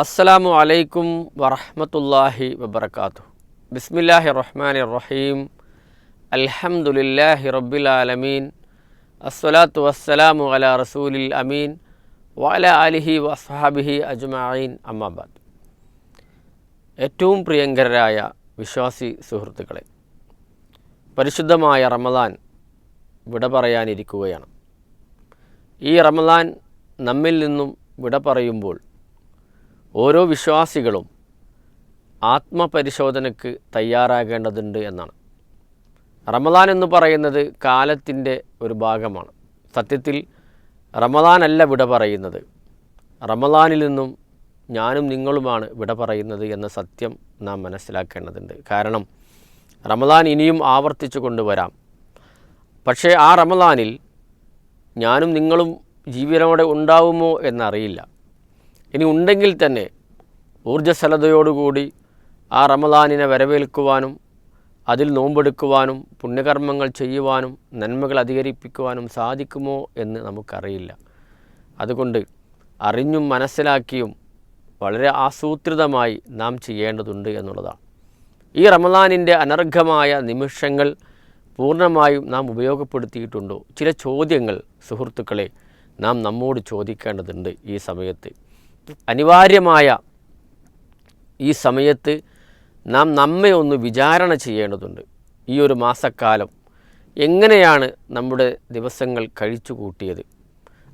അസ്സലാമു അലൈക്കും വറഹമത്തല്ലാഹി വബർക്കാത്തു ബിസ്മില്ലാഹി റഹ്മാൻ റഹീം. അൽഹംദുലില്ലാഹി റബ്ബിൽ ആലമീൻ. അസ്സലാത്തു വസ്സലാമു അല റസൂലിൽ അമീൻ. വഅല അലിഹി വസ്ഹാബിഹി അജ്മഈൻ. അമ്മാബാദ് ഏറ്റവും പ്രിയങ്കരായ വിശ്വാസി സുഹൃത്തുക്കളെ പരിശുദ്ധമായ റമദാൻ വിട പറയാനിരിക്കുകയാണ്. ഈ റമദാൻ നമ്മിൽ നിന്നും വിട പറയുമ്പോൾ ഓരോ വിശ്വാസികളും ആത്മപരിശോധനയ്ക്ക് തയ്യാറാകേണ്ടതുണ്ട് എന്നാണ്. റമദാൻ എന്ന് പറയുന്നത് കാലത്തിന്റെ ഒരു ഭാഗമാണ്. സത്യത്തിൽ റമദാനല്ല വിട പറയുന്നത്. റമദാനിൽ നിന്നും ഞാനും നിങ്ങളുമാണ് വിട പറയുന്നത് എന്ന സത്യം നാം മനസ്സിലാക്കേണ്ടതുണ്ട്. കാരണം റമദാൻ ഇനിയും ആവർത്തിച്ചു കൊണ്ടുവരാം. പക്ഷേ ആ റമദാനിൽ ഞാനും നിങ്ങളും ജീവനോടെ ഉണ്ടാവുമോ എന്നറിയില്ല. ഇനി ഉണ്ടെങ്കിൽ തന്നെ ഊർജസ്വലതയോടുകൂടി ആ റമദാനിനെ വരവേൽക്കുവാനും അതിൽ നോമ്പെടുക്കുവാനും പുണ്യകർമ്മങ്ങൾ ചെയ്യുവാനും നന്മകൾ അധികരിപ്പിക്കുവാനും സാധിക്കുമോ എന്ന് നമുക്കറിയില്ല. അതുകൊണ്ട് അറിഞ്ഞും മനസ്സിലാക്കിയും വളരെ ആസൂത്രിതമായി നാം ചെയ്യേണ്ടതുണ്ട് എന്നുള്ളതാണ്. ഈ റമദാനിന്റെ അനർഘമായ നിമിഷങ്ങൾ പൂർണമായും നാം ഉപയോഗപ്പെടുത്തിയിട്ടുണ്ടോ? ചില ചോദ്യങ്ങൾ സുഹൃത്തുക്കളെ നാം നമ്മോട് ചോദിക്കേണ്ടതുണ്ട് ഈ സമയത്ത്. അനിവാര്യമായ ഈ സമയത്ത് നാം നമ്മെ ഒന്ന് വിചാരണ ചെയ്യേണ്ടതുണ്ട്. ഈ ഒരു മാസക്കാലം എങ്ങനെയാണ് നമ്മുടെ ദിവസങ്ങൾ കഴിച്ചു കൂട്ടിയത്?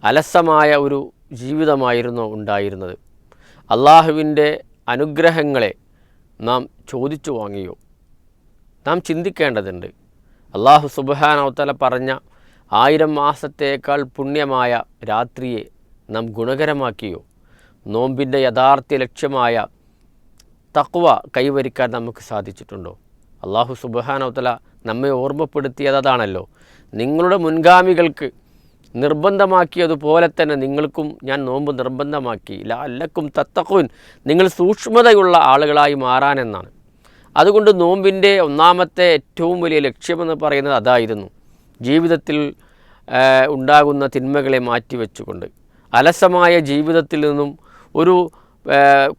അലസമായ ഒരു ജീവിതമായിരുന്നോ ഉണ്ടായിരുന്നത്. അള്ളാഹുവിന്റെ അനുഗ്രഹങ്ങളെ നാം ചോദിച്ചു വാങ്ങിയോ? നാം ചിന്തിക്കേണ്ടതുണ്ട്. അള്ളാഹു സുബാനവത്തല പറഞ്ഞ ആയിരം മാസത്തേക്കാൾ പുണ്യമായ രാത്രിയെ നാം ഗുണകരമാക്കിയോ? നോമ്പിന്റെ യഥാർത്ഥ ലക്ഷ്യമായ തക്വ കൈവരിക്കാൻ നമുക്ക് സാധിച്ചിട്ടുണ്ടോ? അള്ളാഹു സുബാനോത്തല നമ്മെ ഓർമ്മപ്പെടുത്തിയത് അതാണല്ലോ. നിങ്ങളുടെ മുൻഗാമികൾക്ക് നിർബന്ധമാക്കിയതുപോലെ തന്നെ നിങ്ങൾക്കും ഞാൻ നോമ്പ് നിർബന്ധമാക്കി. ലല്ലക്കും തത്തക്കുൻ നിങ്ങൾ സൂക്ഷ്മതയുള്ള ആളുകളായി മാറാനെന്നാണ് അതുകൊണ്ട് നോമ്പിന്റെ ഒന്നാമത്തെ ഏറ്റവും വലിയ ലക്ഷ്യമെന്ന് പറയുന്നത് അതായിരുന്നു ജീവിതത്തിൽ ഉണ്ടാകുന്ന തിന്മകളെ മാറ്റിവെച്ചുകൊണ്ട്. അലസമായ ജീവിതത്തിൽ നിന്നും ഒരു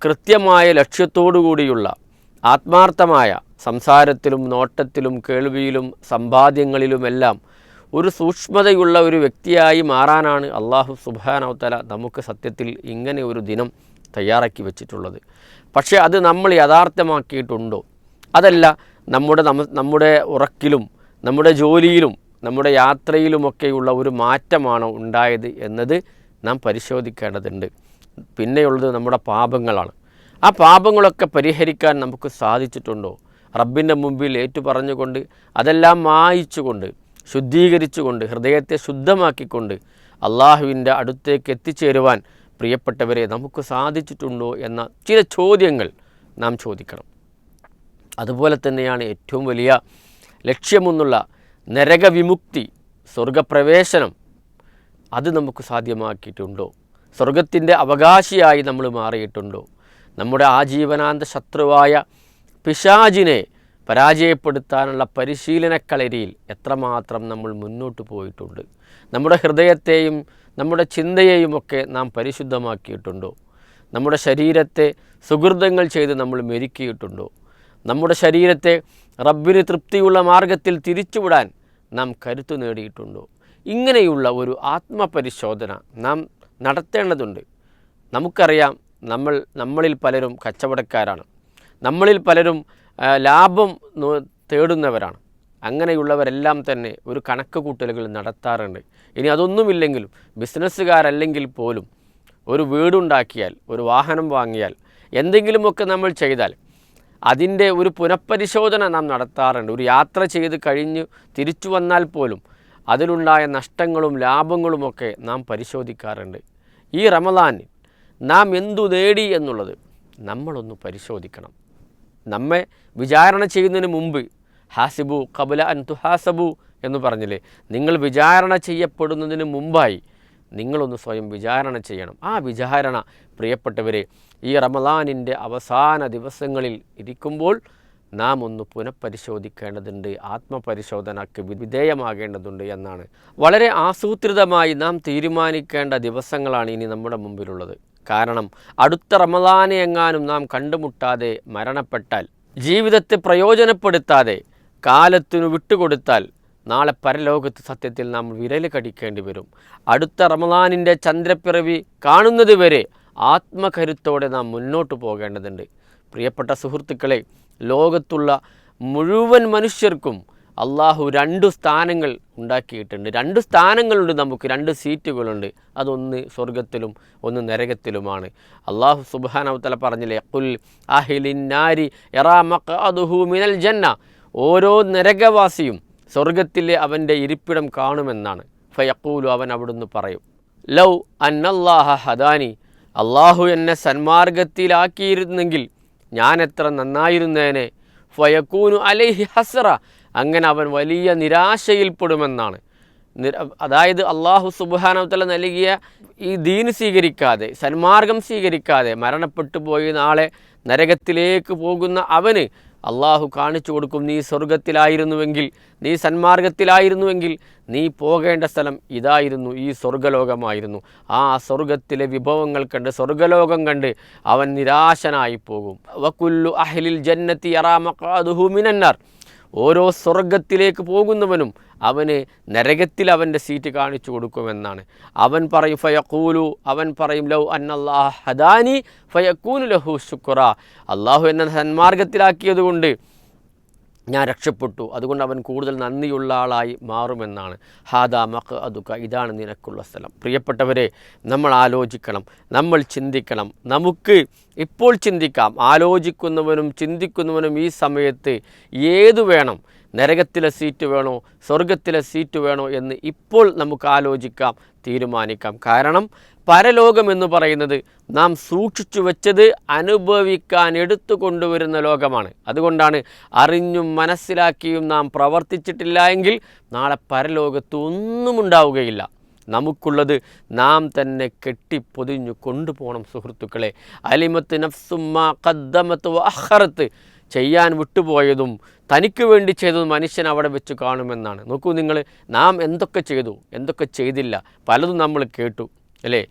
കൃത്യമായ ലക്ഷ്യത്തോടു കൂടിയുള്ള ആത്മാർത്ഥമായ സംസാരത്തിലും നോട്ടത്തിലും കേൾവിയിലും സമ്പാദ്യങ്ങളിലുമെല്ലാം ഒരു സൂക്ഷ്മതയുള്ള ഒരു വ്യക്തിയായി മാറാനാണ് അള്ളാഹു സുബാനവത്തല നമുക്ക് സത്യത്തിൽ ഇങ്ങനെ ഒരു ദിനം തയ്യാറാക്കി വെച്ചിട്ടുള്ളത്. പക്ഷേ അത് നമ്മൾ യഥാർത്ഥമാക്കിയിട്ടുണ്ടോ? അതല്ല നമ്മുടെ നമ്മുടെ ഉറക്കിലും നമ്മുടെ ജോലിയിലും നമ്മുടെ യാത്രയിലുമൊക്കെയുള്ള ഒരു മാറ്റമാണോ ഉണ്ടായത് എന്നത് നാം പരിശോധിക്കേണ്ടതുണ്ട്. പിന്നെയുള്ളത് നമ്മുടെ പാപങ്ങളാണ്. ആ പാപങ്ങളൊക്കെ പരിഹരിക്കാൻ നമുക്ക് സാധിച്ചിട്ടുണ്ടോ? റബ്ബിന്റെ മുമ്പിൽ ഏറ്റുപറഞ്ഞുകൊണ്ട് അതെല്ലാം മായിച്ചുകൊണ്ട് ശുദ്ധീകരിച്ചുകൊണ്ട് ഹൃദയത്തെ ശുദ്ധമാക്കിക്കൊണ്ട് അള്ളാഹുവിന്റെ അടുത്തേക്ക് എത്തിച്ചേരുവാൻ പ്രിയപ്പെട്ടവരെ നമുക്ക് സാധിച്ചിട്ടുണ്ടോ എന്ന ചില ചോദ്യങ്ങൾ നാം ചോദിക്കണം. അതുപോലെ തന്നെയാണ് ഏറ്റവും വലിയ ലക്ഷ്യമെന്നുള്ള നരകവിമുക്തി സ്വർഗപ്രവേശനം അത് നമുക്ക് സാധ്യമാക്കിയിട്ടുണ്ടോ? സ്വർഗത്തിന്റെ അവകാശിയായി നമ്മൾ മാറിയിട്ടുണ്ടോ? നമ്മുടെ ആജീവനാന്ത ശത്രുവായ പിശാജിനെ പരാജയപ്പെടുത്താനുള്ള പരിശീലനക്കളരിയിൽ എത്രമാത്രം നമ്മൾ മുന്നോട്ട് പോയിട്ടുണ്ട്? നമ്മുടെ ഹൃദയത്തെയും നമ്മുടെ ചിന്തയെയുമൊക്കെ നാം പരിശുദ്ധമാക്കിയിട്ടുണ്ടോ? നമ്മുടെ ശരീരത്തെ സുഹൃതങ്ങൾ ചെയ്ത് നമ്മൾ മെരുക്കിയിട്ടുണ്ടോ? നമ്മുടെ ശരീരത്തെ റബ്ബിന് തൃപ്തിയുള്ള മാർഗത്തിൽ തിരിച്ചുവിടാൻ നാം കരുത്തു നേടിയിട്ടുണ്ടോ? ഇങ്ങനെയുള്ള ഒരു ആത്മപരിശോധന നാം നടത്തേണ്ടതുണ്ട്. നമുക്കറിയാം നമ്മൾ നമ്മളിൽ പലരും കച്ചവടക്കാരാണ്. നമ്മളിൽ പലരും ലാഭം തേടുന്നവരാണ്. അങ്ങനെയുള്ളവരെല്ലാം തന്നെ ഒരു കണക്ക് കൂട്ടലുകൾ നടത്താറുണ്ട്. ഇനി അതൊന്നുമില്ലെങ്കിലും ബിസിനസ്സുകാരല്ലെങ്കിൽ പോലും ഒരു വീടുണ്ടാക്കിയാൽ ഒരു വാഹനം വാങ്ങിയാൽ എന്തെങ്കിലുമൊക്കെ നമ്മൾ ചെയ്താൽ അതിന്റെ ഒരു പുനഃപരിശോധന നാം നടത്താറുണ്ട്. ഒരു യാത്ര ചെയ്ത് കഴിഞ്ഞ് തിരിച്ചു വന്നാൽ പോലും അതിലുണ്ടായ നഷ്ടങ്ങളും ലാഭങ്ങളുമൊക്കെ നാം പരിശോധിക്കാറുണ്ട്. ഈ റമദാനിൽ നാം എന്തു നേടി എന്നുള്ളത് നമ്മളൊന്ന് പരിശോധിക്കണം. നമ്മെ വിചാരണ ചെയ്യുന്നതിന് മുമ്പ് ഹാസിബു കബല അൻ തുഹാസബു എന്ന് പറഞ്ഞില്ലേ നിങ്ങൾ വിചാരണ ചെയ്യപ്പെടുന്നതിന് മുമ്പായി നിങ്ങളൊന്ന് സ്വയം വിചാരണ ചെയ്യണം. ആ വിചാരണ പ്രിയപ്പെട്ടവരെ ഈ റമദാനിന്റെ അവസാന ദിവസങ്ങളിൽ ഇരിക്കുമ്പോൾ നാം ഒന്ന് പുനഃപരിശോധിക്കേണ്ടതുണ്ട് ആത്മപരിശോധനയ്ക്ക് വിധേയമാകേണ്ടതുണ്ട് എന്നാണ്. വളരെ ആസൂത്രിതമായി നാം തീരുമാനിക്കേണ്ട ദിവസങ്ങളാണ് ഇനി നമ്മുടെ മുമ്പിലുള്ളത്. കാരണം അടുത്ത റമദാനെ എങ്ങാനും നാം കണ്ടുമുട്ടാതെ മരണപ്പെട്ടാൽ ജീവിതത്തെ പ്രയോജനപ്പെടുത്താതെ കാലത്തിനു വിട്ടുകൊടുത്താൽ നാളെ പരലോകത്ത് സത്യത്തിൽ നാം വിരൽ കടിക്കേണ്ടി വരും. അടുത്ത റമദാനിന്റെ ചന്ദ്രപ്പിറവി കാണുന്നത് വരെ ആത്മകരുത്തോടെ നാം മുന്നോട്ട് പോകേണ്ടതുണ്ട്. പ്രിയപ്പെട്ട സുഹൃത്തുക്കളെ ലോകത്തുള്ള മുഴുവൻ മനുഷ്യർക്കും അള്ളാഹു രണ്ട് സ്ഥാനങ്ങൾ ഉണ്ടാക്കിയിട്ടുണ്ട്. രണ്ട് സ്ഥാനങ്ങളുണ്ട് നമുക്ക് രണ്ട് സീറ്റുകളുണ്ട്. അതൊന്ന് സ്വർഗത്തിലും ഒന്ന് നരകത്തിലുമാണ്. അള്ളാഹു സുബാനവത്തല പറഞ്ഞില്ലേ കുൽ അഹിലിന്നാരി എറാമഖഅദുഹു മിനൽ ജന്ന. ഓരോ നരകവാസിയും സ്വർഗത്തിലെ അവന്റെ ഇരിപ്പിടം കാണുമെന്നാണ്. ഫയക്കൂലു അവൻ അവിടുന്ന് പറയും ലൗ അന്നല്ലാഹ ഹദാനി. അള്ളാഹു എന്നെ സന്മാർഗത്തിലാക്കിയിരുന്നെങ്കിൽ ഞാൻ എത്ര നന്നായിരുന്നേനെ. ഫയക്കൂനു അലൈഹി ഹസറ. അങ്ങനെ അവൻ വലിയ നിരാശയിൽപ്പെടുമെന്നാണ്. നിര അതായത് അള്ളാഹു സുബാനവത്തല നൽകിയ ഈ ദീന് സ്വീകരിക്കാതെ സന്മാർഗം സ്വീകരിക്കാതെ മരണപ്പെട്ടു പോയി നാളെ നരകത്തിലേക്ക് പോകുന്ന അവന് അള്ളാഹു കാണിച്ചു കൊടുക്കും നീ സ്വർഗത്തിലായിരുന്നുവെങ്കിൽ നീ സന്മാർഗത്തിലായിരുന്നുവെങ്കിൽ നീ പോകേണ്ട സ്ഥലം ഇതായിരുന്നു ഈ സ്വർഗലോകമായിരുന്നു ആ സ്വർഗത്തിലെ വിഭവങ്ങൾ കണ്ട് സ്വർഗലോകം കണ്ട് അവൻ നിരാശനായി പോകും. വക്കുല്ലു അഹ്ലിൽ ജന്നത്തി അറാമഖാദുഹു മിനന്നാർ. ഓരോ സ്വർഗത്തിലേക്ക് പോകുന്നവനും അവന് നരകത്തിൽ അവന്റെ സീറ്റ് കാണിച്ചു കൊടുക്കുമെന്നാണ്. അവൻ പറയും ഫയക്കൂലു അവൻ പറയും ലൗ അന്നല്ലാഹ് ഹദാനി ഫയക്കൂനു ലഹു ശുക്ര. അള്ളാഹു എന്നെ സന്മാർഗത്തിലാക്കിയതുകൊണ്ട് ഞാൻ രക്ഷപ്പെട്ടു. അതുകൊണ്ട് അവൻ കൂടുതൽ നന്ദിയുള്ള ആളായി മാറുമെന്നാണ്. ഹാദാ മഖ് അതുക്ക ഇതാണ് നിനക്കുള്ള സ്ഥലം. പ്രിയപ്പെട്ടവരെ നമ്മൾ ആലോചിക്കണം നമ്മൾ ചിന്തിക്കണം. നമുക്ക് ഇപ്പോൾ ചിന്തിക്കാം. ആലോചിക്കുന്നവനും ചിന്തിക്കുന്നവനും ഈ സമയത്ത് ഏതു വേണം? നരകത്തിലെ സീറ്റ് വേണോ? സ്വർഗത്തിലെ സീറ്റ് വേണോ? എന്ന് ഇപ്പോൾ നമുക്ക് ആലോചിക്കാം തീരുമാനിക്കാം. കാരണം പരലോകം എന്ന് പറയുന്നത് നാം സൂക്ഷിച്ചു വെച്ചത് അനുഭവിക്കാൻ എടുത്തു കൊണ്ടുവരുന്ന ലോകമാണ്. അതുകൊണ്ടാണ് അറിഞ്ഞും മനസ്സിലാക്കിയും നാം പ്രവർത്തിച്ചിട്ടില്ല എങ്കിൽ നാളെ പരലോകത്ത് ഒന്നും ഉണ്ടാവുകയില്ല. നമുക്കുള്ളത് നാം തന്നെ കെട്ടിപ്പൊതിഞ്ഞു കൊണ്ടുപോകണം സുഹൃത്തുക്കളെ. അലിമത്ത് നഫ്സുമ്മ കദ്ദമത്ത് അഹറത്ത് ചെയ്യാൻ വിട്ടുപോയതും തനിക്ക് വേണ്ടി ചെയ്തതും മനുഷ്യൻ അവിടെ വെച്ച് കാണുമെന്നാണ്. നോക്കൂ നിങ്ങൾ നാം എന്തൊക്കെ ചെയ്തു? എന്തൊക്കെ ചെയ്തില്ല? പലതും നമ്മൾ കേട്ടു. അല്ലേ?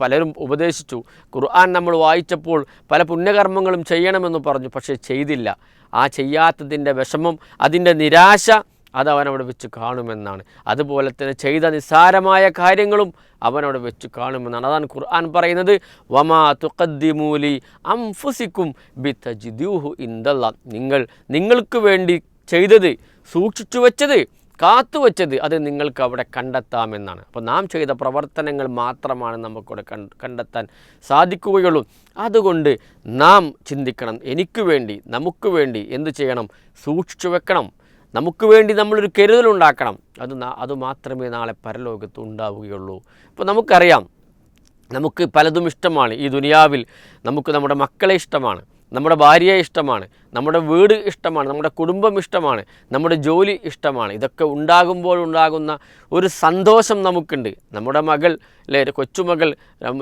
പലരും ഉപദേശിച്ചു. ഖുർആൻ നമ്മൾ വായിച്ചപ്പോൾ പല പുണ്യകർമ്മങ്ങളും ചെയ്യണമെന്ന് പറഞ്ഞു പക്ഷേ ചെയ്തില്ല. ആ ചെയ്യാത്തതിന്റെ വിഷമം അതിന്റെ നിരാശ അത് അവനവിടെ വെച്ച് കാണുമെന്നാണ്. അതുപോലെ തന്നെ ചെയ്ത നിസ്സാരമായ കാര്യങ്ങളും അവനവിടെ വെച്ച് കാണുമെന്നാണ്. അതാണ് ഖുർആൻ പറയുന്നത് വമാ തുഖദ്ദിമൂലി അംഫുസിക്കും ബിത്തജിദ്യൂഹു ഇന്ദല്ല നിങ്ങൾ നിങ്ങൾക്ക് വേണ്ടി ചെയ്തത് സൂക്ഷിച്ചു വെച്ചത് കാത്തുവച്ചത് അത് നിങ്ങൾക്ക് അവിടെ കണ്ടെത്താമെന്നാണ്. അപ്പോൾ നാം ചെയ്ത പ്രവർത്തനങ്ങൾ മാത്രമാണ് നമുക്കവിടെ കണ്ടെത്താൻ സാധിക്കുകയുള്ളൂ. അതുകൊണ്ട് നാം ചിന്തിക്കണം എനിക്ക് വേണ്ടി നമുക്ക് വേണ്ടി എന്ത് ചെയ്യണം? സൂക്ഷിച്ചു വെക്കണം. നമുക്ക് വേണ്ടി നമ്മളൊരു കരുതലുണ്ടാക്കണം അത് അത് മാത്രമേ നാളെ പരലോകത്ത് ഉണ്ടാവുകയുള്ളൂ. ഇപ്പോൾ നമുക്കറിയാം നമുക്ക് പലതും ഇഷ്ടമാണ്. ഈ ദുനിയാവിൽ നമുക്ക് നമ്മുടെ മക്കളെ ഇഷ്ടമാണ്. നമ്മുടെ ഭാര്യയെ ഇഷ്ടമാണ് നമ്മുടെ വീട് ഇഷ്ടമാണ് നമ്മുടെ കുടുംബം ഇഷ്ടമാണ് നമ്മുടെ ജോലി ഇഷ്ടമാണ്. ഇതൊക്കെ ഉണ്ടാകുമ്പോൾ ഉണ്ടാകുന്ന ഒരു സന്തോഷം നമുക്കുണ്ട്. നമ്മുടെ മകൾ അല്ലെ കൊച്ചുമകൾ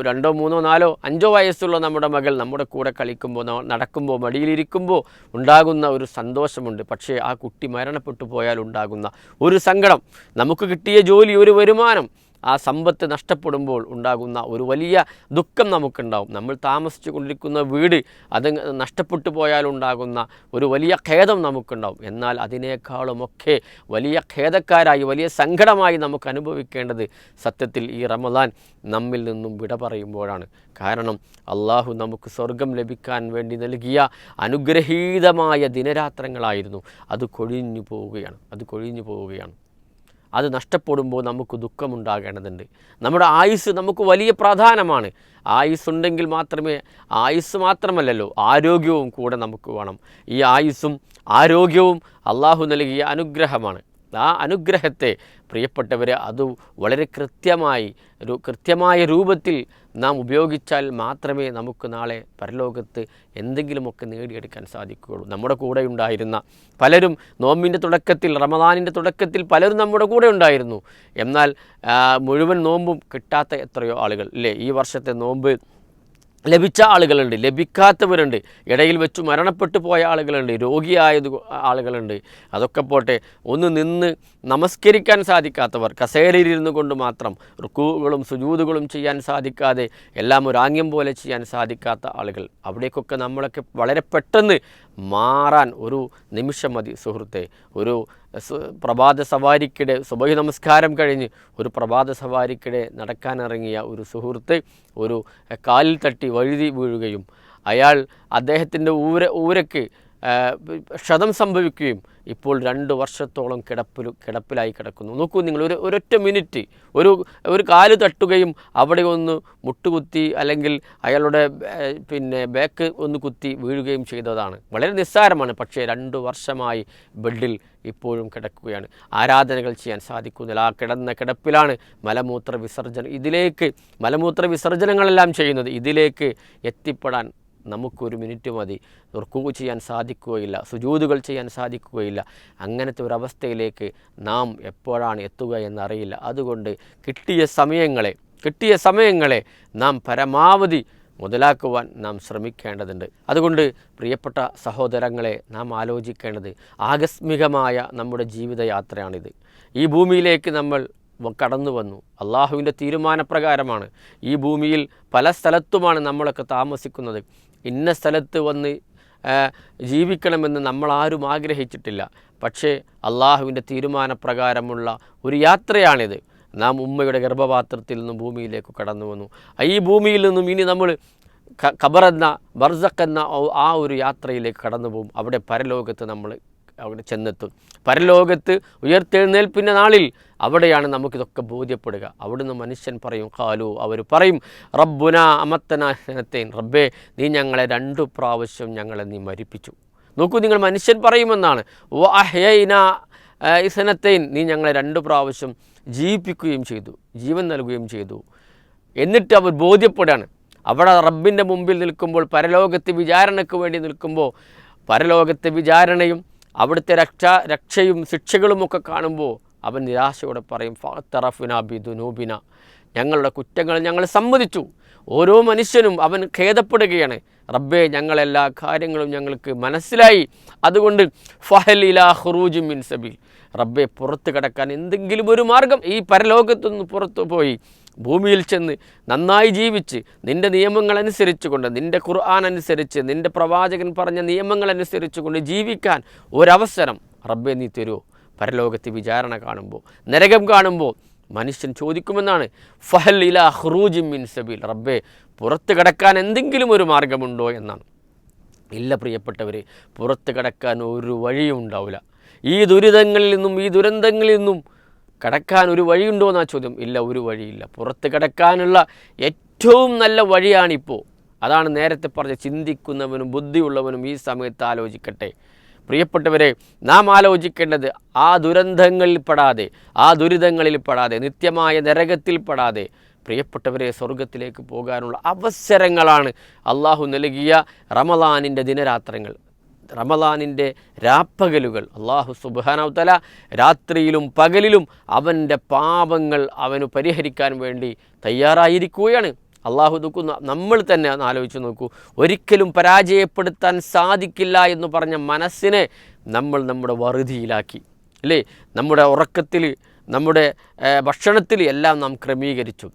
രണ്ടോ മൂന്നോ നാലോ അഞ്ചോ വയസ്സുള്ള നമ്മുടെ മകൾ നമ്മുടെ കൂടെ കളിക്കുമ്പോൾ നടക്കുമ്പോൾ മടിയിലിരിക്കുമ്പോൾ ഉണ്ടാകുന്ന ഒരു സന്തോഷമുണ്ട്. പക്ഷേ ആ കുട്ടി മരണപ്പെട്ടു പോയാൽ ഉണ്ടാകുന്ന ഒരു സങ്കടം. നമുക്ക് കിട്ടിയ ജോലി ഒരു വരുമാനം ആ സമ്പത്ത് നഷ്ടപ്പെടുമ്പോൾ ഉണ്ടാകുന്ന ഒരു വലിയ ദുഃഖം നമുക്കുണ്ടാവും. നമ്മൾ താമസിച്ചു കൊണ്ടിരിക്കുന്ന വീട് അത് നഷ്ടപ്പെട്ടു പോയാൽ ഉണ്ടാകുന്ന ഒരു വലിയ ഖേദം നമുക്കുണ്ടാവും. എന്നാൽ അതിനേക്കാളുമൊക്കെ വലിയ ഖേദക്കാരായി വലിയ സങ്കടമായി നമുക്ക് അനുഭവിക്കേണ്ടത് സത്യത്തിൽ ഈ റമദാൻ നമ്മിൽ നിന്നും വിട പറയുമ്പോഴാണ്. കാരണം അള്ളാഹു നമുക്ക് സ്വർഗം ലഭിക്കാൻ വേണ്ടി നൽകിയ അനുഗ്രഹീതമായ ദിനരാത്രങ്ങളായിരുന്നു. അത് കൊഴിഞ്ഞു പോവുകയാണ്. അത് കൊഴിഞ്ഞു പോവുകയാണ്. അത് നഷ്ടപ്പെടുമ്പോൾ നമുക്ക് ദുഃഖമുണ്ടാകേണ്ടതുണ്ട്. നമ്മുടെ ആയുസ് നമുക്ക് വലിയ പ്രാധാന്യമാണ് ആയുസ് ഉണ്ടെങ്കിൽ മാത്രമേ ആയുസ് മാത്രമല്ലല്ലോ ആരോഗ്യവും കൂടെ നമുക്ക് വേണം. ഈ ആയുസ്സും ആരോഗ്യവും അള്ളാഹു നൽകിയ അനുഗ്രഹമാണ്. ആ അനുഗ്രഹത്തെ പ്രിയപ്പെട്ടവരെ അത് വളരെ കൃത്യമായി ഒരു കൃത്യമായ രൂപത്തിൽ നാം ഉപയോഗിച്ചാൽ മാത്രമേ നമുക്ക് നാളെ പരലോകത്ത് എന്തെങ്കിലുമൊക്കെ നേടിയെടുക്കാൻ സാധിക്കുകയുള്ളൂ. നമ്മുടെ കൂടെ ഉണ്ടായിരുന്ന പലരും നോമ്പിന്റെ തുടക്കത്തിൽ റമദാനിന്റെ തുടക്കത്തിൽ പലരും നമ്മുടെ കൂടെ ഉണ്ടായിരുന്നു. എന്നാൽ മുഴുവൻ നോമ്പും കിട്ടാത്ത എത്രയോ ആളുകൾ ഇല്ലേ? ഈ വർഷത്തെ നോമ്പ് ലഭിച്ച ആളുകളുണ്ട് ലഭിക്കാത്തവരുണ്ട്. ഇടയിൽ വെച്ച് മരണപ്പെട്ടു പോയ ആളുകളുണ്ട് രോഗിയായത് ആളുകളുണ്ട്. അതൊക്കെ പോട്ടെ ഒന്ന് നിന്ന് നമസ്കരിക്കാൻ സാധിക്കാത്തവർ കസേരയിലിരുന്നു കൊണ്ട് മാത്രം റുക്കുകളും സുജൂതുകളും ചെയ്യാൻ സാധിക്കാതെ എല്ലാം ഒരാംഗ്യം പോലെ ചെയ്യാൻ സാധിക്കാത്ത ആളുകൾ. അവിടേക്കൊക്കെ നമ്മളൊക്കെ വളരെ പെട്ടെന്ന് മാറാൻ ഒരു നിമിഷം മതി സുഹൃത്തെ. ഒരു പ്രഭാത സവാരിക്കിടെ സുബഹി നമസ്കാരം കഴിഞ്ഞ് ഒരു പ്രഭാത സവാരിക്കിടെ നടക്കാനിറങ്ങിയ ഒരു സുഹൃത്ത് ഒരു കാലിൽ തട്ടി വഴുതി വീഴുകയും അയാൾ അദ്ദേഹത്തിന്റെ ഊര ഊരക്ക് ക്ഷതം സംഭവിക്കുകയും ഇപ്പോൾ രണ്ട് വർഷത്തോളം കിടപ്പിൽ കിടപ്പിലായി കിടക്കുന്നു. നോക്കൂ നിങ്ങൾ ഒരു ഒരൊറ്റ മിനിറ്റ് ഒരു ഒരു കാൽ തട്ടുകയും അവിടെ ഒന്ന് മുട്ടുകുത്തി അല്ലെങ്കിൽ അയാളുടെ പിന്നെ ബാക്ക് ഒന്ന് കുത്തി വീഴുകയും ചെയ്തതാണ്. വളരെ നിസ്സാരമാണ് പക്ഷേ രണ്ട് വർഷമായി ബെഡിൽ ഇപ്പോഴും കിടക്കുകയാണ്. ആരാധനകൾ ചെയ്യാൻ സാധിക്കുന്നില്ല. ആ കിടന്ന കിടപ്പിലാണ് മലമൂത്ര വിസർജനം. ഇതിലേക്ക് മലമൂത്ര വിസർജനങ്ങളെല്ലാം ചെയ്യുന്നത്. ഇതിലേക്ക് എത്തിപ്പെടാൻ നമുക്കൊരു മിനിറ്റ് മതി. റുക്കൂ ചെയ്യാൻ സാധിക്കുകയില്ല. സുജൂതുകൾ ചെയ്യാൻ സാധിക്കുകയില്ല. അങ്ങനത്തെ ഒരു അവസ്ഥയിലേക്ക് നാം എപ്പോഴാണ് എത്തുക എന്നറിയില്ല. അതുകൊണ്ട് കിട്ടിയ സമയങ്ങളെ കിട്ടിയ സമയങ്ങളെ നാം പരമാവധി മുതലാക്കുവാൻ നാം ശ്രമിക്കേണ്ടതുണ്ട്. അതുകൊണ്ട് പ്രിയപ്പെട്ട സഹോദരങ്ങളെ നാം ആലോചിക്കേണ്ടത് ആകസ്മികമായ നമ്മുടെ ജീവിതയാത്രയാണിത്. ഈ ഭൂമിയിലേക്ക് നമ്മൾ കടന്നു വന്നു. അള്ളാഹുവിന്റെ തീരുമാനപ്രകാരമാണ് ഈ ഭൂമിയിൽ പല സ്ഥലത്തുമാണ് നമ്മളൊക്കെ താമസിക്കുന്നത്. ഇന്ന സ്ഥലത്ത് വന്ന് ജീവിക്കണമെന്ന് നമ്മളാരും ആഗ്രഹിച്ചിട്ടില്ല. പക്ഷേ അള്ളാഹുവിന്റെ തീരുമാനപ്രകാരമുള്ള ഒരു യാത്രയാണിത്. നാം ഉമ്മയുടെ ഗർഭപാത്രത്തിൽ നിന്നും ഭൂമിയിലേക്ക് കടന്നു വന്നു. ഈ ഭൂമിയിൽ നിന്നും ഇനി നമ്മൾ ഖബറെന്ന ആ- ആ ഒരു യാത്രയിലേക്ക് കടന്നു പോകും. അവിടെ പരലോകത്ത് നമ്മൾ അവിടെ ചെന്നെത്തും. പരലോകത്ത് ഉയർത്തെഴുന്നേൽപ്പിന്റെ നാളിൽ അവിടെയാണ് നമുക്കിതൊക്കെ ബോധ്യപ്പെടുക. അവിടുന്ന് മനുഷ്യൻ പറയും കാലു അവർ പറയും റബ്ബുന അമത്തന ഹനത്തേൻ. റബ്ബേ നീ ഞങ്ങളെ രണ്ടു പ്രാവശ്യം ഞങ്ങളെ നീ മരിപ്പിച്ചു. നോക്കൂ നിങ്ങൾ മനുഷ്യൻ പറയുമെന്നാണ്. "വ അഹ്യൈന ഇസനത്തേൻ. നീ ഞങ്ങളെ രണ്ട് പ്രാവശ്യം ജീവിപ്പിക്കുകയും ചെയ്തു ജീവൻ നൽകുകയും ചെയ്തു. എന്നിട്ട് അവർ ബോധ്യപ്പെടുകയാണ്. അവിടെ റബ്ബിന്റെ മുമ്പിൽ നിൽക്കുമ്പോൾ പരലോകത്തെ വിചാരണയ്ക്ക് വേണ്ടി നിൽക്കുമ്പോൾ പരലോകത്തെ വിചാരണയും അവിടുത്തെ രക്ഷ രക്ഷയും ശിക്ഷകളുമൊക്കെ കാണുമ്പോൾ അവൻ നിരാശയോടെ പറയും ഫറഫിന ബിദുനൂബിന. ഞങ്ങളുടെ കുറ്റങ്ങൾ ഞങ്ങൾ സമ്മതിച്ചു. ഓരോ മനുഷ്യനും അവൻ ഖേദപ്പെടുകയാണ്. റബ്ബേ ഞങ്ങളെല്ലാ കാര്യങ്ങളും ഞങ്ങൾക്ക് മനസ്സിലായി. അതുകൊണ്ട് ഫഹലില ഹുറൂജി മിൻ സബീൽ. റബ്ബെ പുറത്ത് കിടക്കാൻ എന്തെങ്കിലും ഒരു മാർഗം ഈ പരലോകത്തുനിന്ന് പുറത്തു പോയി ഭൂമിയിൽ ചെന്ന് നന്നായി ജീവിച്ച് നിന്റെ നിയമങ്ങൾ അനുസരിച്ചുകൊണ്ട് നിന്റെ ഖുർആൻ അനുസരിച്ച് നിന്റെ പ്രവാചകൻ പറഞ്ഞ നിയമങ്ങൾ അനുസരിച്ചുകൊണ്ട് ജീവിക്കാൻ ഒരവസരം റബ്ബെ നീ തരുമോ പരലോകത്തെ വിചാരണ കാണുമ്പോൾ നരകം കാണുമ്പോൾ മനുഷ്യൻ ചോദിക്കുമെന്നാണ് ഫഹൽ ഇല ഹ്റൂജി മിൻ സബിൽ. റബ്ബെ പുറത്ത് കിടക്കാൻ എന്തെങ്കിലും ഒരു മാർഗമുണ്ടോ എന്നാണ്. ഇല്ല പ്രിയപ്പെട്ടവർ പുറത്ത് കിടക്കാൻ ഒരു വഴിയും ഉണ്ടാവില്ല ഈ ദുരിതങ്ങളിൽ നിന്നും ഈ ദുരന്തങ്ങളിൽ നിന്നും കടക്കാൻ ഒരു വഴിയുണ്ടോ എന്നാ ചോദ്യം. ഇല്ല ഒരു വഴിയില്ല. പുറത്ത് കടക്കാനുള്ള ഏറ്റവും നല്ല വഴിയാണിപ്പോൾ അതാണ് നേരത്തെ പറഞ്ഞ ചിന്തിക്കുന്നവനും ബുദ്ധിയുള്ളവനും ഈ സമയത്ത് ആലോചിക്കട്ടെ. പ്രിയപ്പെട്ടവരെ നാം ആലോചിക്കേണ്ടത് ആ ദുരന്തങ്ങളിൽ പെടാതെ ആ ദുരിതങ്ങളിൽ പെടാതെ നിത്യമായ നരകത്തിൽ പെടാതെ പ്രിയപ്പെട്ടവരെ സ്വർഗത്തിലേക്ക് പോകാനുള്ള അവസരങ്ങളാണ് അള്ളാഹു നൽകിയ റമലാനിന്റെ ദിനരാത്രങ്ങൾ. റമലാനിന്റെ രാപ്പകലുകൾ. അള്ളാഹു സുബാനവത്തല രാത്രിയിലും പകലിലും അവന്റെ പാപങ്ങൾ അവന് പരിഹരിക്കാൻ വേണ്ടി തയ്യാറായിരിക്കുകയാണ്. അള്ളാഹു ന- നമ്മൾ തന്നെ ഒന്ന് ആലോചിച്ച് നോക്കൂ. ഒരിക്കലും പരാജയപ്പെടുത്താൻ സാധിക്കില്ല എന്ന് പറഞ്ഞ മനസ്സിനെ നമ്മൾ നമ്മുടെ വറുതിയിലാക്കി. അല്ലേ? നമ്മുടെ ഉറക്കത്തിൽ നമ്മുടെ ഭക്ഷണത്തിൽ എല്ലാം നാം ക്രമീകരിച്ചു.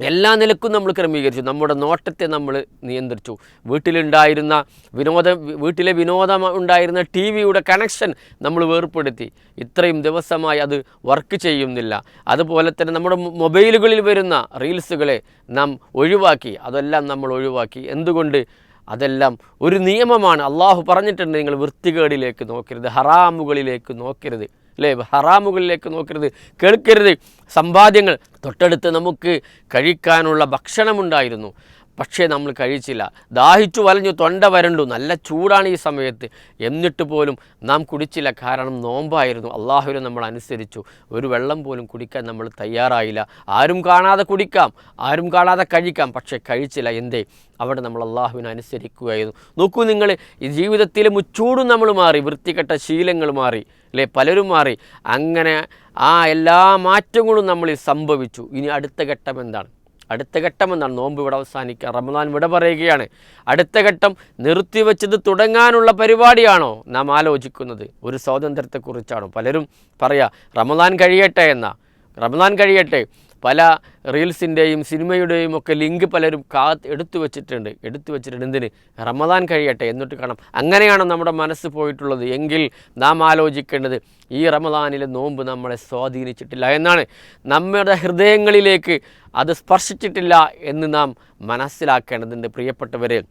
എല്ലാ നിലക്കും നമ്മൾ ക്രമീകരിച്ചു. നമ്മുടെ നോട്ടത്തെ നമ്മൾ നിയന്ത്രിച്ചു. വീട്ടിലുണ്ടായിരുന്ന വിനോദ വീട്ടിലെ വിനോദം ഉണ്ടായിരുന്ന ടി വിയുടെ കണക്ഷൻ നമ്മൾ വേർപ്പെടുത്തി. ഇത്രയും ദിവസമായി അത് വർക്ക് ചെയ്യുന്നില്ല. അതുപോലെ തന്നെ നമ്മുടെ മൊബൈലുകളിൽ വരുന്ന റീൽസുകളെ നാം ഒഴിവാക്കി. അതെല്ലാം നമ്മൾ ഒഴിവാക്കി. എന്തുകൊണ്ട്? അതെല്ലാം ഒരു നിയമമാണ്. അള്ളാഹു പറഞ്ഞിട്ടുണ്ട് നിങ്ങൾ വൃത്തികേടിലേക്ക് നോക്കരുത് ഹറാമുകളിലേക്ക് നോക്കരുത്. അല്ലേ? ഹറാമുകളിലേക്ക് നോക്കരുത്. കേൾക്കരുത്. സമ്പാദ്യങ്ങൾ തൊട്ടടുത്ത് നമുക്ക് കഴിക്കാനുള്ള ഭക്ഷണമുണ്ടായിരുന്നു. പക്ഷേ നമ്മൾ കഴിച്ചില്ല. ദാഹിച്ചു വലഞ്ഞു തൊണ്ട വരണ്ടു. നല്ല ചൂടാണ് ഈ സമയത്ത്. എന്നിട്ട് പോലും നാം കുടിച്ചില്ല. കാരണം നോമ്പായിരുന്നു. അള്ളാഹുവിനെ നമ്മൾ അനുസരിച്ചു. ഒരു വെള്ളം പോലും കുടിക്കാൻ നമ്മൾ തയ്യാറായില്ല. ആരും കാണാതെ കുടിക്കാം. ആരും കാണാതെ കഴിക്കാം. പക്ഷേ കഴിച്ചില്ല. എന്തേ? അവിടെ നമ്മൾ അള്ളാഹുവിനെ അനുസരിക്കുകയായിരുന്നു. നോക്കൂ നിങ്ങൾ. ഈ ജീവിതത്തിലെ മുച്ചൂടും നമ്മൾ മാറി. വൃത്തികെട്ട ശീലങ്ങൾ മാറി. അല്ലേ? പലരും മാറി. അങ്ങനെ ആ എല്ലാ മാറ്റങ്ങളും നമ്മളിൽ സംഭവിച്ചു. ഇനി അടുത്ത ഘട്ടം എന്താണ്? അടുത്ത ഘട്ടം എന്നാണ് നോമ്പ് ഇവിടെ അവസാനിക്കുക. റമദാൻ ഇവിടെ പറയുകയാണ്. അടുത്ത ഘട്ടം നിർത്തിവെച്ചത് തുടങ്ങാനുള്ള പരിപാടിയാണോ നാം ആലോചിക്കുന്നത്? ഒരു സ്വാതന്ത്ര്യത്തെക്കുറിച്ചാണോ? പലരും പറയാ റമദാൻ കഴിയട്ടെ എന്ന. റമദാൻ കഴിയട്ടെ. പല റീൽസിന്റെയും സിനിമയുടെയും ഒക്കെ ലിങ്ക് പലരും കാത്ത് എടുത്തു വെച്ചിട്ടുണ്ട്. എടുത്തു വെച്ചിട്ടുണ്ട്. എന്തിന്? റമദാൻ കഴിയട്ടെ എന്നിട്ട് കാണാം. അങ്ങനെയാണ് നമ്മുടെ മനസ്സ് പോയിട്ടുള്ളത്. എങ്കിൽ നാം ആലോചിക്കേണ്ടത് ഈ റമദാനിലെ നോമ്പ് നമ്മളെ സ്വാധീനിച്ചിട്ടില്ല എന്നാണ്. നമ്മുടെ ഹൃദയങ്ങളിലേക്ക് അത് സ്പർശിച്ചിട്ടില്ല എന്ന് നാം മനസ്സിലാക്കേണ്ടതുണ്ട് പ്രിയപ്പെട്ടവരെ.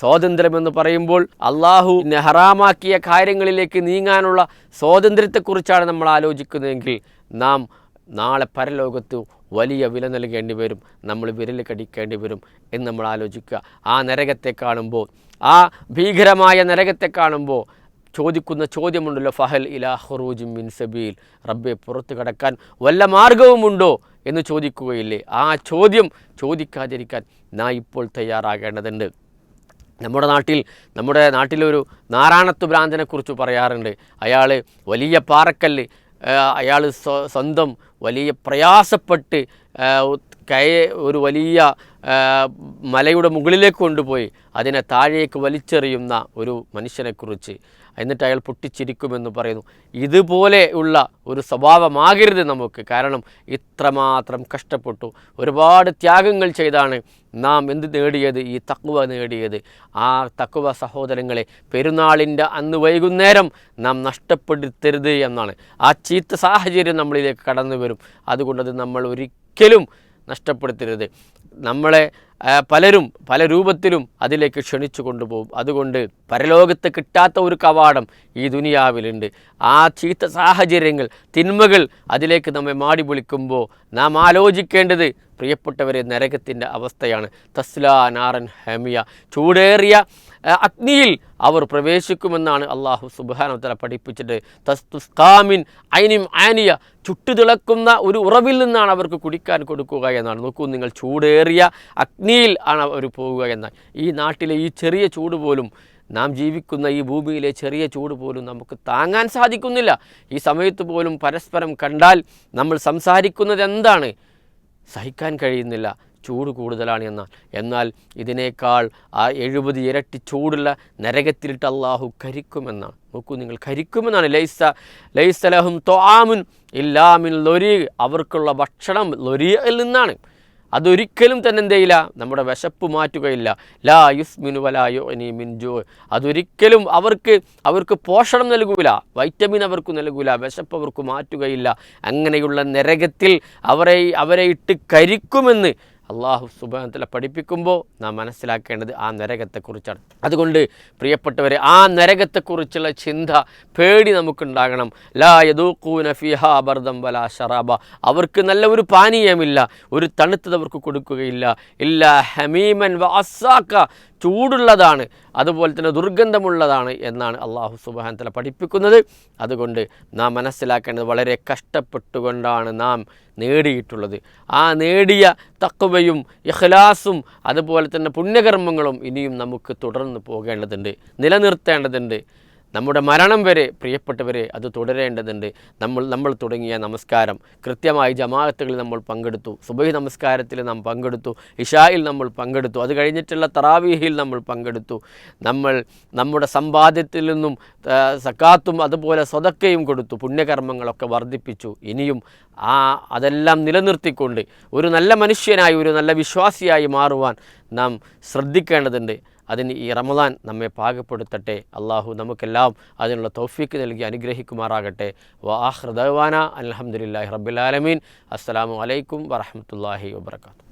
സ്വാതന്ത്ര്യമെന്ന് പറയുമ്പോൾ അള്ളാഹു ഹറാമാക്കിയ കാര്യങ്ങളിലേക്ക് നീങ്ങാനുള്ള സ്വാതന്ത്ര്യത്തെക്കുറിച്ചാണ് നമ്മൾ ആലോചിക്കുന്നതെങ്കിൽ നാം നാളെ പരലോകത്ത് വലിയ വില നൽകേണ്ടി വരും നമ്മൾ വിരൽ കടിക്കേണ്ടി വരും എന്ന് നമ്മൾ ആലോചിക്കുക. ആ നരകത്തെ കാണുമ്പോൾ ആ ഭീകരമായ നരകത്തെ കാണുമ്പോൾ ചോദിക്കുന്ന ചോദ്യമുണ്ടല്ലോ ഫഹൽ ഇലാ ഹുറൂജി മിൻ സബീൽ റബ്ബെ പുറത്തു കടക്കാൻ വല്ല മാർഗവുമുണ്ടോ എന്ന് ചോദിക്കുകയില്ലേ? ആ ചോദ്യം ചോദിക്കാതിരിക്കാൻ നാം ഇപ്പോൾ തയ്യാറാകേണ്ടതുണ്ട്. നമ്മുടെ നാട്ടിൽ നമ്മുടെ നാട്ടിലൊരു നാരായണത്വ ഭ്രാന്തനെക്കുറിച്ച് പറയാറുണ്ട്. അയാൾ വലിയ പാറക്കല്ല് അയാൾ സ്വന്തം വലിയ പ്രയാസപ്പെട്ട് കയ ഒരു വലിയ മലയുടെ മുകളിലേക്ക് കൊണ്ടുപോയി അതിനെ താഴേക്ക് വലിച്ചെറിയുന്ന ഒരു മനുഷ്യനെക്കുറിച്ച്. എന്നിട്ട് അയാൾ പൊട്ടിച്ചിരിക്കുമെന്ന് പറയുന്നു. ഇതുപോലെ ഉള്ള ഒരു സ്വഭാവമാകരുത് നമുക്ക്. കാരണം ഇത്രമാത്രം കഷ്ടപ്പെട്ടു. ഒരുപാട് ത്യാഗങ്ങൾ ചെയ്താണ് നാം എന്ത് നേടിയത്? ഈ തക്കുവ നേടിയത്. ആ തക്കുവ സഹോദരങ്ങളെ പെരുന്നാളിന്റെ അന്ന് വൈകുന്നേരം നാം നഷ്ടപ്പെടുത്തരുത് എന്നാണ്. ആ ചീത്ത സാഹചര്യം നമ്മളിലേക്ക് കടന്നു വരും അതുകൊണ്ടത് നമ്മൾ ഒരിക്കലും നഷ്ടപ്പെടുത്തരുത് നമ്മളെ പലരും പല രൂപത്തിലും അതിലേക്ക് ക്ഷണിച്ചു കൊണ്ടുപോകും. അതുകൊണ്ട് പരലോകത്ത് കിട്ടാത്ത ഒരു കവാടം ഈ ദുനിയാവിലുണ്ട്. ആ ചീത്ത സാഹചര്യങ്ങൾ തിന്മകൾ അതിലേക്ക് നമ്മെ മാടി വിളിക്കുമ്പോൾ നാം ആലോചിക്കേണ്ടത് പ്രിയപ്പെട്ടവരെ നരകത്തിന്റെ അവസ്ഥയാണ്. തസ്ലാ നാറൻ ഹമിയ. ചൂടേറിയ അഗ്നിയിൽ അവർ പ്രവേശിക്കുമെന്നാണ് അള്ളാഹു സുബാനത്തല പഠിപ്പിച്ചിട്ട്. തസ്തുസ്കാമിൻ ഐനിം ആനിയ. ചുട്ടുതിളക്കുന്ന ഒരു ഉറവിൽ നിന്നാണ് അവർക്ക് കുടിക്കാൻ കൊടുക്കുക എന്നാണ്. നോക്കൂ നിങ്ങൾ ചൂടേറിയ അഗ്നിയിൽ ആണ് അവർ പോവുക എന്നാൽ. ഈ നാട്ടിലെ ഈ ചെറിയ ചൂട് പോലും നാം ജീവിക്കുന്ന ഈ ഭൂമിയിലെ ചെറിയ ചൂട് പോലും നമുക്ക് താങ്ങാൻ സാധിക്കുന്നില്ല. ഈ സമയത്ത് പോലും പരസ്പരം കണ്ടാൽ നമ്മൾ സംസാരിക്കുന്നത് എന്താണ്? സഹിക്കാൻ കഴിയുന്നില്ല. ചൂട് കൂടുതലാണ് എന്നാൽ. എന്നാൽ ഇതിനേക്കാൾ ആ എഴുപത് ഇരട്ടി ചൂടുള്ള നരകത്തിലിട്ട് അള്ളാഹു കരിക്കുമെന്നാണ്. നോക്കൂ നിങ്ങൾ കരിക്കുമെന്നാണ്. ലൈസ ലൈസലഹും തൊആമുൻ ഇല്ലാമിൻ ലൊരി. അവർക്കുള്ള ഭക്ഷണം ലൊരിയിൽ നിന്നാണ്. അതൊരിക്കലും തന്നെ എന്ത് ചെയ്യില്ല നമ്മുടെ വിശപ്പ് മാറ്റുകയില്ല. ലാ യുസ്മിനു വലായോ ഇനി മിൻജോ അതൊരിക്കലും അവർക്ക് അവർക്ക് പോഷണം നൽകൂല വൈറ്റമിൻ അവർക്ക് നൽകൂല വിശപ്പ് അവർക്ക് മാറ്റുകയില്ല. അങ്ങനെയുള്ള നരകത്തിൽ അവരെ അവരെ ഇട്ട് കരിക്കുമെന്ന് അള്ളാഹു സുബാനത്തിലെ പഠിപ്പിക്കുമ്പോൾ നാം മനസ്സിലാക്കേണ്ടത് ആ നരകത്തെക്കുറിച്ചാണ്. അതുകൊണ്ട് പ്രിയപ്പെട്ടവരെ ആ നരകത്തെക്കുറിച്ചുള്ള ചിന്ത പേടി നമുക്കുണ്ടാകണം. ലാ യദൂക്കൂന ഫിഹ വല ഷറാബ. അവർക്ക് നല്ല ഒരു പാനീയമില്ല. ഒരു തണുത്തത് അവർക്ക് കൊടുക്കുകയില്ല. ഇല്ല ഹമീമൻ വാസാക്ക ചൂടുള്ളതാണ് അതുപോലെ തന്നെ ദുർഗന്ധമുള്ളതാണ് എന്നാണ് അള്ളാഹു സുബാൻ തല പഠിപ്പിക്കുന്നത്. അതുകൊണ്ട് നാം മനസ്സിലാക്കേണ്ടത് വളരെ കഷ്ടപ്പെട്ടുകൊണ്ടാണ് നാം നേടിയിട്ടുള്ളത്. ആ നേടിയ തക്കവയും ഇഖ്ലാസും അതുപോലെ തന്നെ പുണ്യകർമ്മങ്ങളും ഇനിയും നമുക്ക് തുടർന്ന് പോകേണ്ടതുണ്ട് നിലനിർത്തേണ്ടതുണ്ട്. നമ്മുടെ മരണം വരെ പ്രിയപ്പെട്ടവരെ അത് തുടരേണ്ടതുണ്ട്. നമ്മൾ നമ്മൾ തുടങ്ങിയ നമസ്കാരം കൃത്യമായി ജമാഅത്തുകളിൽ നമ്മൾ പങ്കെടുത്തു. സുബഹി നമസ്കാരത്തിൽ നാം പങ്കെടുത്തു. ഇഷായിൽ നമ്മൾ പങ്കെടുത്തു. അത് കഴിഞ്ഞിട്ടുള്ള തറാവീഹിൽ നമ്മൾ പങ്കെടുത്തു. നമ്മൾ നമ്മുടെ സമ്പാദ്യത്തിൽ നിന്നും സക്കാത്തും അതുപോലെ സ്വതക്കയും കൊടുത്തു. പുണ്യകർമ്മങ്ങളൊക്കെ വർദ്ധിപ്പിച്ചു. ഇനിയും ആ അതെല്ലാം നിലനിർത്തിക്കൊണ്ട് ഒരു നല്ല മനുഷ്യനായി ഒരു നല്ല വിശ്വാസിയായി മാറുവാൻ നാം ശ്രദ്ധിക്കേണ്ടതുണ്ട്. അതിന് ഈ റമദാൻ നമ്മെ പാകപ്പെടുത്തട്ടെ. അള്ളാഹു നമുക്കെല്ലാം അതിനുള്ള തൗഫീക്ക് നൽകി അനുഗ്രഹിക്കുമാറാകട്ടെ. വാഹ്ദവാന അലഹമുല്ലാഹി റബ്ബുലാലമീൻ അസ്സലാമു അലൈക്കും വറഹമത്തല്ലാഹി വാബർക്കാത്തു